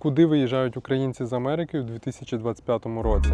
Куди виїжджають українці з Америки у 2025 році?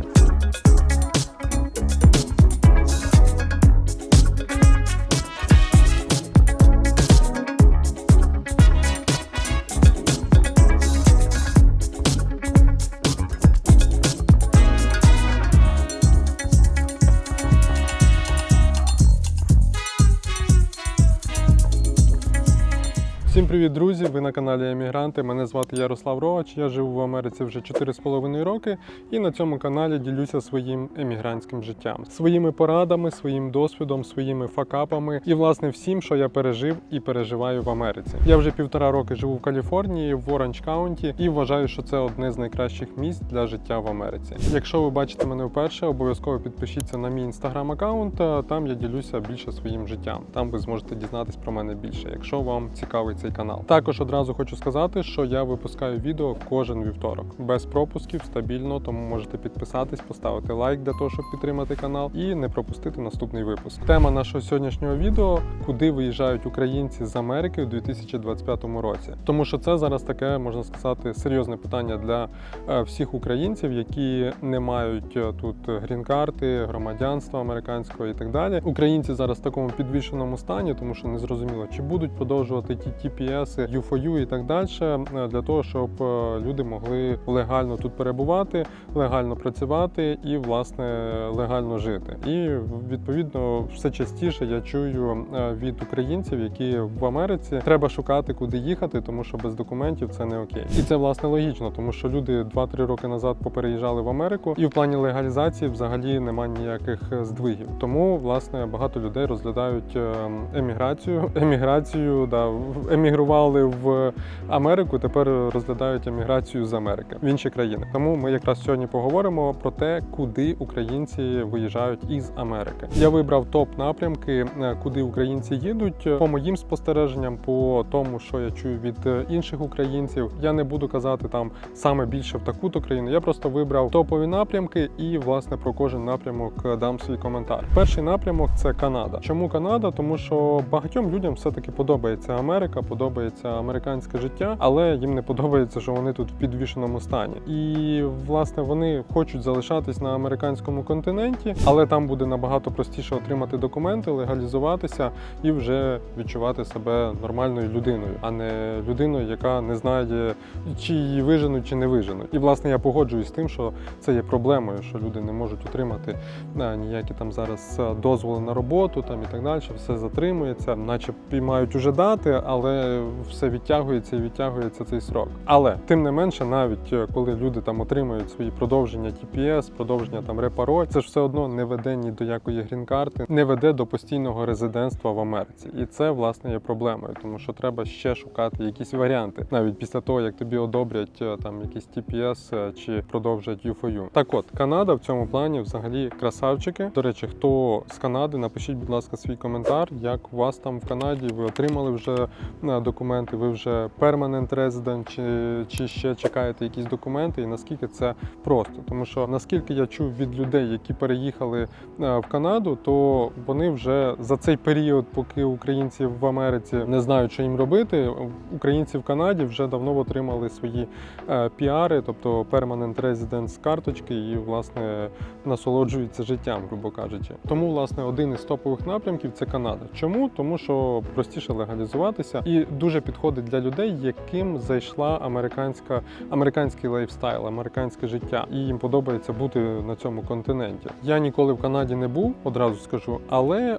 Привіт, друзі! Ви на каналі Емігранти. Мене звати Ярослав Ровач. Я живу в Америці вже 4,5 роки і на цьому каналі ділюся своїм емігрантським життям, своїми порадами, своїм досвідом, своїми факапами і власне всім, що я пережив і переживаю в Америці. Я вже півтора роки живу в Каліфорнії, в Оранж Каунті, і вважаю, що це одне з найкращих місць для життя в Америці. Якщо ви бачите мене вперше, обов'язково підпишіться на мій інстаграм аккаунт. Там я ділюся більше своїм життям. Там ви зможете дізнатись про мене більше, якщо вам цікавий цей канал. Також одразу хочу сказати, що я випускаю відео кожен вівторок без пропусків, стабільно, тому можете підписатись, поставити лайк для того, щоб підтримати канал, і не пропустити наступний випуск. Тема нашого сьогоднішнього відео: куди виїжджають українці з Америки у 2025 році. Тому що це зараз таке можна сказати серйозне питання для е, всіх українців, які не мають е, тут грін-карти, громадянства американського і так далі. Українці зараз в такому підвішеному стані, тому що не зрозуміло, чи будуть продовжувати ті TPS, U4U і так далі, е, для того, щоб е, люди могли легально тут перебувати, легально працювати і власне легально жити. І відповідно все частіше я чую е, від українців, які в Америці треба шукати, куди їхати, тому що без документів це не окей. І це власне логічно, тому що люди 2-3 роки назад попереїжджали в Америку, і в плані легалізації взагалі немає ніяких здвигів. Тому власне багато людей розглядають е, еміграцію, еміграцію, да в- емігрували в Америку. Тепер розглядають еміграцію з Америки в інші країни. Тому ми якраз сьогодні поговоримо про те, куди українці виїжджають із Америки. Я вибрав топ напрямки, е, куди українці їдуть. По моїм спостереженням, по тому, що я чую від е, інших українців, я не буду казати там саме більше в таку-то країну. Я просто вибрав топові напрямки і власне про кожен напрямок е, дам свій коментар. Перший напрямок це Канада. Чому Канада? Тому що багатьом людям все-таки подобається Америка, подобається американське життя, але їм не подобається, що вони тут в підвішеному стані. І власне вони хочуть залишатись на американському континенті, але там буде набагато простіше отримати документи, легалізуватися і вже відчувати себе нормальною людиною, а не людиною, яка не знає, чи її виженуть, чи не виженуть. І власне я погоджуюсь з тим, що це є проблемою, що люди не можуть отримати а, ніякі там зараз дозволи на роботу, там і так далі. Все затримується, наче мають уже дати, але все відтягується і відтягується цей срок. Але тим не менше, навіть е, коли люди там отримують свої продовження TPS, продовження там репаро, це ж все одно не веде ні до якої грін-карти, не веде до постійного резидентства в Америці. І це власне є проблемою, тому що треба ще шукати якісь варіанти, навіть після того як тобі одобрять е, там якісь TPS е, чи продовжать U4U. Так от Канада в цьому плані взагалі красавчики. До речі, хто з Канади, напишіть, будь ласка, свій коментар, як у вас там в Канаді, ви отримали вже е, документи, ви вже permanent resident, чи, чи ще чекаєте якісь документи, і наскільки це просто. Тому що наскільки я чув від людей, які переїхали е, в Канаду, то вони вже за цей період, поки українці в Америці не знають, що їм робити, українці в Канаді вже давно отримали свої е, піари, тобто permanent residence карточки, і власне насолоджуються життям, грубо кажучи. Тому, власне, один із топових напрямків це Канада. Чому? Тому що простіше легалізуватися і дуже підходить для людей, яким зайшла американська американський лайфстайл, американське життя, і їм подобається бути на цьому континенті. Я ніколи в Канаді не був, одразу скажу, але е,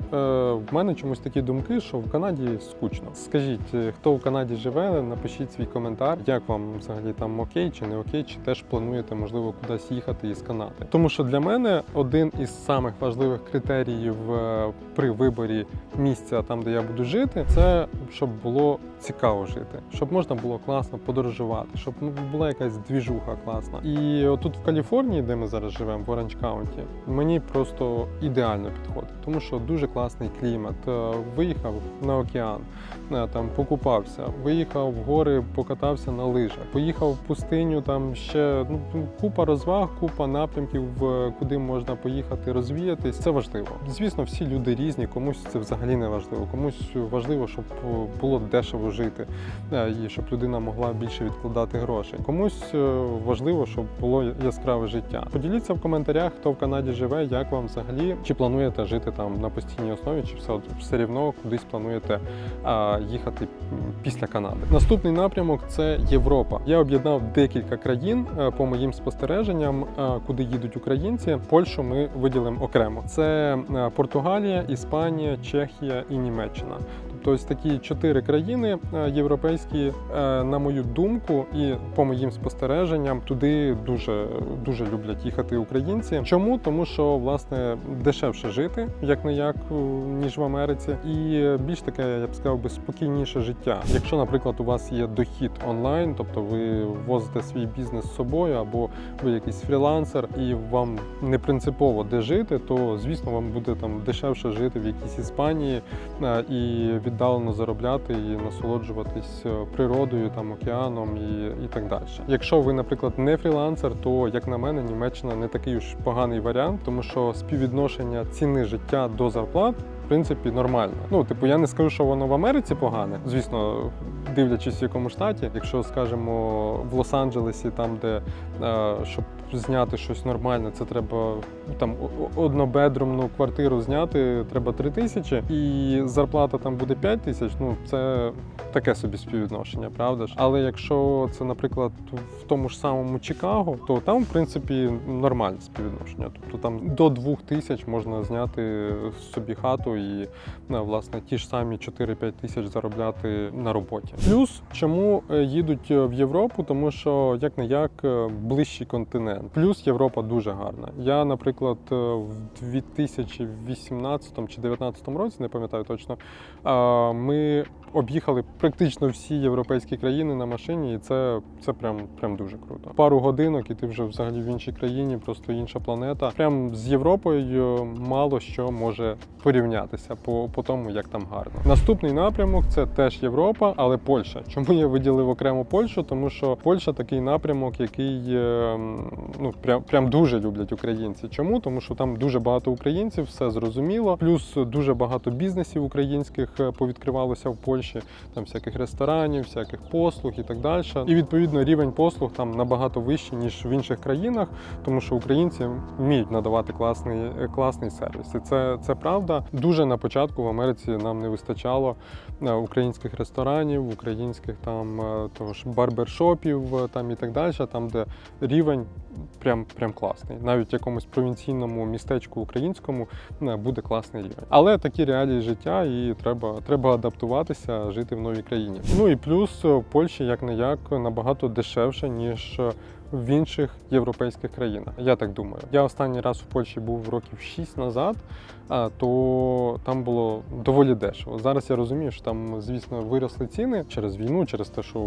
в мене чомусь такі думки, що в Канаді скучно. Скажіть, е, хто в Канаді живе, напишіть свій коментар, як вам взагалі там окей чи не окей, чи теж плануєте можливо кудись їхати із Канади. Тому що для мене один із самих важливих критеріїв е, при виборі місця там, де я буду жити, це щоб було цікаво жити, щоб можна було класно подорожувати, щоб ну, була якась двіжуха класна. І отут в Каліфорнії, де ми зараз живемо, в Оранж Каунті, мені просто ідеально підходить, тому що дуже класний клімат. Е, Виїхав на океан, е, там покупався, виїхав в гори, покатався на лижах, поїхав в пустиню, там ще ну купа розваг, купа напрямків, куди можна поїхати розвіятись. Це важливо. Звісно, всі люди різні, комусь це взагалі не важливо, комусь важливо, щоб е, було дешево дешево жити, е, і щоб людина могла більше відкладати грошей. Комусь е, важливо, щоб було яскраве життя. Поділіться в коментарях, хто в Канаді живе, як вам взагалі, чи плануєте жити там на постійній основі, чи все, все рівно кудись плануєте їхати після Канади. Наступний напрямок це Європа. Я об'єднав декілька країн е, по моїм спостереженням, е, куди їдуть українці. Польщу ми виділимо окремо. Це е, Португалія, Іспанія, Чехія і Німеччина. Тобто ось такі чотири країни е, європейські, е, на мою думку, і по моїм спостереженням, туди дуже дуже люблять їхати українці. Чому? Тому що власне дешевше жити, як не як ніж в Америці, і більш таке, я б сказав би, спокійніше життя. Якщо, наприклад, у вас є дохід онлайн, тобто ви возите свій бізнес з собою, або ви якийсь фрілансер, і вам не принципово де жити, то звісно вам буде там дешевше жити в якійсь Іспанії е, і віддалено заробляти і насолоджуватись е, природою, там океаном і, і так далі. Якщо ви, наприклад, не фрілансер, то як на мене, Німеччина не такий уж поганий варіант, тому що співвідношення ціни життя до зарплат. Принципі, нормально. Ну, типу, я не скажу, що воно в Америці погане. Звісно, дивлячись в якому штаті. Якщо скажемо в Лос-Анджелесі, там де е, щоб зняти щось нормальне, це треба там о- однобедрумну квартиру зняти, треба 3 тисячі, і зарплата там буде 5 тисяч. Ну це таке собі співвідношення, правда ж? Але якщо це, наприклад, в тому ж самому Чикаго, то там, в принципі, нормальне співвідношення. Тобто там до 2 тисяч можна зняти собі хату і ну, власне ті ж самі 4-5 тисяч заробляти на роботі. Плюс чому е, їдуть в Європу, тому що як не як ближчий континент. Плюс Європа дуже гарна. Я, наприклад, е, в 2018 чи 2019 році, не пам'ятаю точно, ми об'їхали практично всі європейські країни на машині, і це, це прям, прям дуже круто. Пару годинок, і ти вже взагалі в іншій країні, просто інша планета. Прям з Європою мало що може порівнятися по, по тому, як там гарно. Наступний напрямок це теж Європа, але Польща. Чому я виділив окремо Польщу? Тому що Польща такий напрямок, який е, ну прям прям дуже люблять українці. Чому? Тому що там дуже багато українців, все зрозуміло. Плюс дуже багато бізнесів українських е, повідкривалося в Польщі, там всяких ресторанів, всяких послуг і так далі. І відповідно рівень послуг там набагато вищий ніж в інших країнах, тому що українці вміють надавати класний, класний сервіс. І це, це правда. Дуже на початку в Америці нам не вистачало е, українських ресторанів, українських там е, того ж барбершопів е, там і так далі, там, де рівень прям, прям класний. Навіть в якомусь провінційному містечку українському буде класний рівень. Але такі реалії життя, і треба, треба адаптуватися, жити в новій країні. Ну і плюс е, в Польщі як не як набагато дешевше, ніж. е, В інших європейських країнах, я так думаю. Я останній раз в Польщі був років 6 назад, то там було доволі дешево. Зараз я розумію, що там, звісно, виросли ціни через війну, через те, що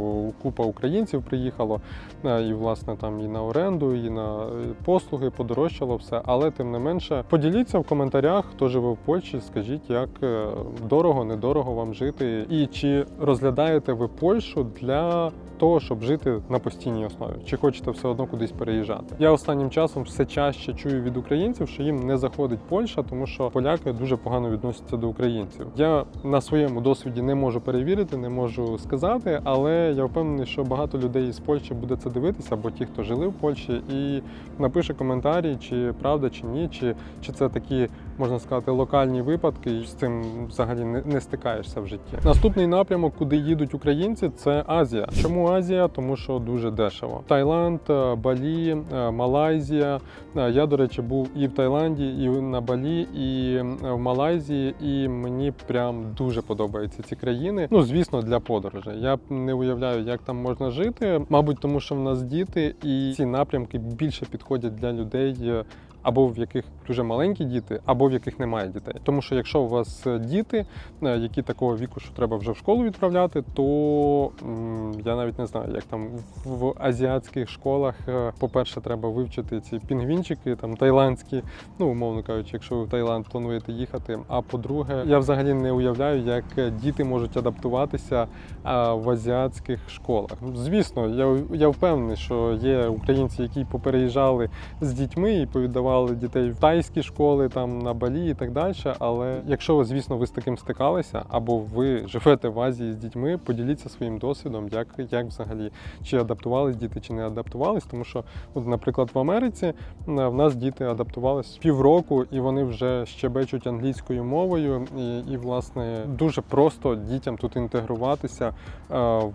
купа українців приїхало, а, і власне там і на оренду, і на е, послуги подорожчало все. Але тим не менше, поділіться в коментарях, хто живе в Польщі. Скажіть, як е, дорого, недорого вам жити, і чи розглядаєте ви Польщу для того, щоб жити на постійній основі, чи хочете все одно кудись переїжджати. Я останнім часом все чаще чую від українців, що їм не заходить Польща, тому що поляки дуже погано відносяться до українців. Я на своєму досвіді не можу перевірити, не можу сказати, але я впевнений, що багато людей із Польщі буде це дивитися, або ті, хто жили в Польщі, і напише коментарі, чи правда, чи ні, чи, чи це такі. Можна сказати, локальні випадки, і з цим взагалі не, стикаєшся в житті. Наступний напрямок, куди їдуть українці, це Азія. Чому Азія? Тому що дуже дешево. Таїланд, е, Балі, е, Малайзія. Е, Я, до речі, був і в Таїланді, і на Балі, і в Малайзії, і мені прям дуже подобаються ці країни. Ну, звісно, для подорожей. Я не уявляю, як там можна жити. Мабуть, тому що в нас діти, і ці напрямки більше підходять для людей. Або в яких дуже маленькі діти, або в яких немає дітей. Тому що якщо у вас е, діти, е, які такого віку, що треба вже в школу відправляти, то я навіть не знаю, як там в- азіатських школах, е, по-перше, треба вивчити ці пінгвінчики, там тайландські, ну умовно кажучи, якщо ви в Таїланд плануєте їхати. А по-друге, я взагалі не уявляю, як діти можуть адаптуватися в азіатських школах. Звісно, я, я впевнений, що є українці, які попереїжджали з дітьми і повіддавали віддавали дітей в тайські школи, там на Балі і так далі. Але якщо, звісно, ви з таким стикалися, або ви живете в Азії з дітьми, поділіться своїм досвідом, як, як взагалі чи адаптувались діти, чи не адаптувались. Тому що, от, наприклад, в Америці в нас діти адаптувались півроку, і вони вже щебечуть англійською мовою, і, і власне дуже просто дітям тут інтегруватися е,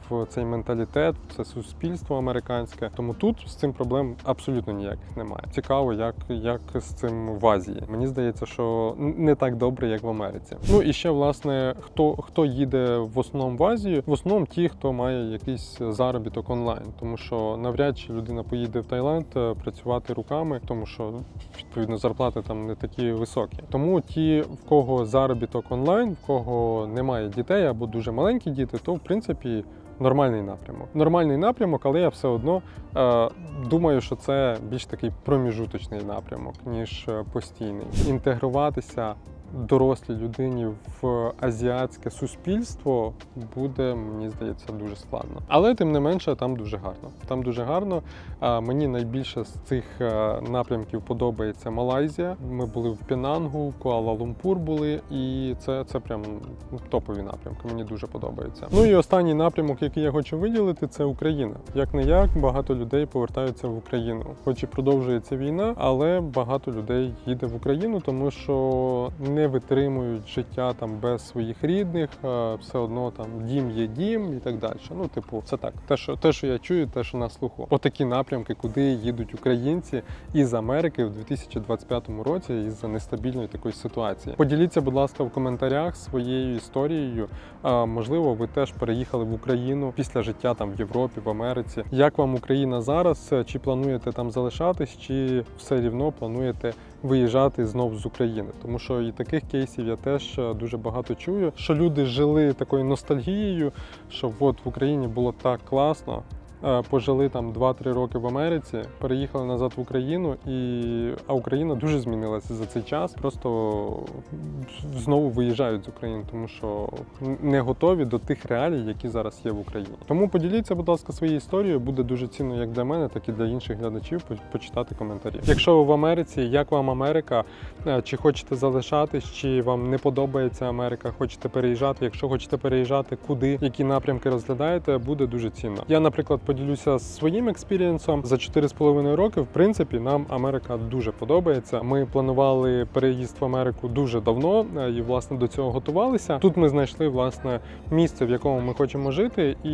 в цей менталітет, в це суспільство американське. Тому тут з цим проблем абсолютно ніяких немає. Цікаво, як, як з цим в Азії. Мені здається, що не так добре, як в Америці. Ну і ще власне, хто хто їде в основному в Азію, в основному ті, хто має якийсь заробіток онлайн, тому що навряд чи людина поїде в Таїланд е, працювати руками, тому що відповідно зарплати там не такі високі. Тому ті, в кого заробіток онлайн, в кого немає дітей або дуже маленькі діти, то в принципі. Нормальний напрямок. Нормальний напрямок, але я все одно е, думаю, що це більш такий проміжуточний напрямок, ніж е, постійний. Інтегруватися дорослій людині в азіатське суспільство буде, мені здається, дуже складно. Але тим не менше, там дуже гарно. Там дуже гарно. А мені найбільше з цих е, напрямків подобається Малайзія. Ми були в Пінангу, Куала-Лумпур були, і це, це прям топові напрямки. Мені дуже подобається. Ну і останній напрямок, який я хочу виділити, це Україна. Як не як багато людей повертаються в Україну. Хоч і продовжується війна, але багато людей їде в Україну, тому що не витримують життя там без своїх рідних, е, все одно там дім є дім і так далі. Ну, типу, це так. Те, що те, що я чую, те, що на слуху. Отакі напрямки, куди їдуть українці із Америки в 2025 році із-за нестабільної такої ситуації. Поділіться, будь ласка, в коментарях своєю історією. Можливо, ви теж переїхали в Україну після життя там в Європі, в Америці. Як вам Україна зараз? Чи плануєте там залишатись, чи все рівно плануєте виїжджати знов з України? Тому що і таких кейсів я теж е, дуже багато чую, що люди жили такою ностальгією, що от в Україні було так класно. Е, Пожили там 2-3 роки в Америці, переїхали назад в Україну, і а Україна дуже змінилася за цей час. Просто знову виїжджають з України, тому що не готові до тих реалій, які зараз є в Україні. Тому поділіться, будь ласка, своєю історією. Буде дуже цінно як для мене, так і для інших глядачів почитати коментарі. Якщо ви в Америці, як вам Америка? Е, Чи хочете залишатись, чи вам не подобається Америка? Хочете переїжджати? Якщо хочете переїжджати, куди, які напрямки розглядаєте, буде дуже цінно. Я, наприклад, поділюся своїм експірієнсом за 4,5 роки. В принципі, нам Америка дуже подобається. Ми планували переїзд в Америку дуже давно е, і власне до цього готувалися. Тут ми знайшли власне місце, в якому ми хочемо жити, і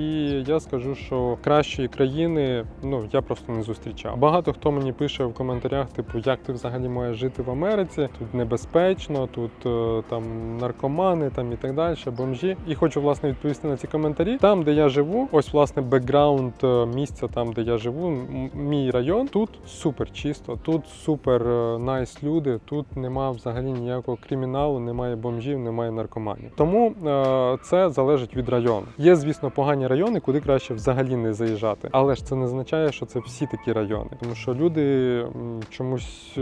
я скажу, що кращої країни ну я просто не зустрічав. Багато хто мені пише в коментарях, типу, як ти взагалі маєш жити в Америці? Тут небезпечно, тут е, там наркомани, там і так далі, бомжі. І хочу власне відповісти на ці коментарі. Там, де я живу, ось власне бекграунд місця, там де я живу, мій район. Тут супер чисто, тут супер е, найс люди. Тут нема взагалі ніякого криміналу, немає бомжів, немає наркоманів. Тому е, це залежить від району. Є, звісно, погані райони, куди краще взагалі не заїжджати. Але ж це не означає, що це всі такі райони, тому що люди чомусь.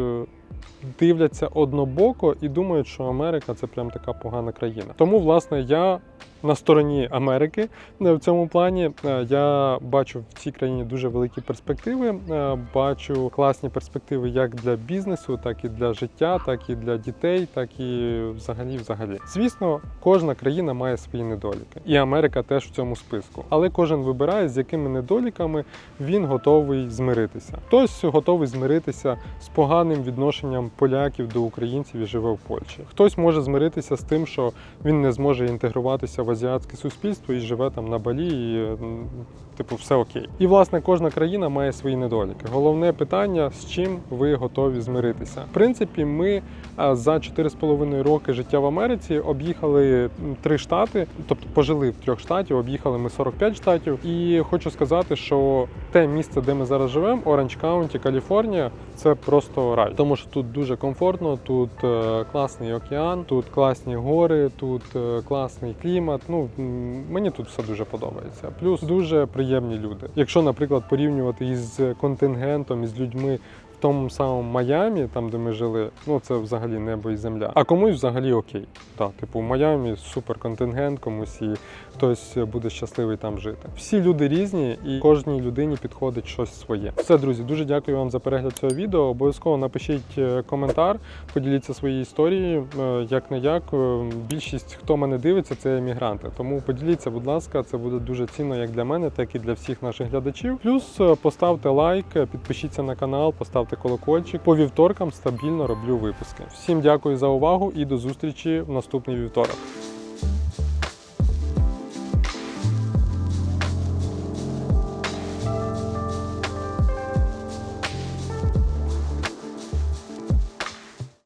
Дивляться однобоко і думають, що Америка це прям така погана країна. Тому, власне, я на стороні Америки е, в цьому плані. Е, Я бачу в цій країні дуже великі перспективи. е, Бачу класні перспективи як для бізнесу, так і для життя, так і для дітей, так і взагалі, взагалі. Звісно, кожна країна має свої недоліки, і Америка теж в цьому списку. Але кожен вибирає, з якими недоліками він готовий змиритися. Хтось готовий змиритися з поганим відношенням поляків до українців і живе в Польщі. Хтось може змиритися з тим, що він не зможе інтегруватися в азіатське суспільство і живе там на Балі, і типу все окей. І власне кожна країна має свої недоліки. Головне питання, з чим ви готові змиритися. В принципі, ми а, за 4,5 роки життя в Америці об'їхали три штати, тобто пожили в трьох штатів, об'їхали ми 45 штатів. І хочу сказати, що те місце, де ми зараз живемо, Оранж Каунті, Каліфорнія, це просто рай, тому що тут дуже комфортно, тут е, класний океан, тут класні гори, тут е, класний клімат. Ну мені тут все дуже подобається. Плюс дуже приємні люди. Якщо, наприклад, порівнювати із контингентом із людьми тому самому Майамі, там де ми жили, ну це взагалі небо і земля. А комусь взагалі окей. Так, типу, в Майамі супер контингент, комусь і хтось буде щасливий там жити. Всі люди різні, і кожній людині підходить щось своє. Все, друзі, дуже дякую вам за перегляд цього відео. Обов'язково напишіть е, коментар, поділіться своєю історією. Е, Як не як, е, більшість, хто мене дивиться, це емігранти. Тому поділіться, будь ласка, це буде дуже цінно як для мене, так і для всіх наших глядачів. Плюс поставте лайк, підпишіться на канал, поставте колокольчик. По вівторкам стабільно роблю випуски. Всім дякую за увагу і до зустрічі в наступний вівторок.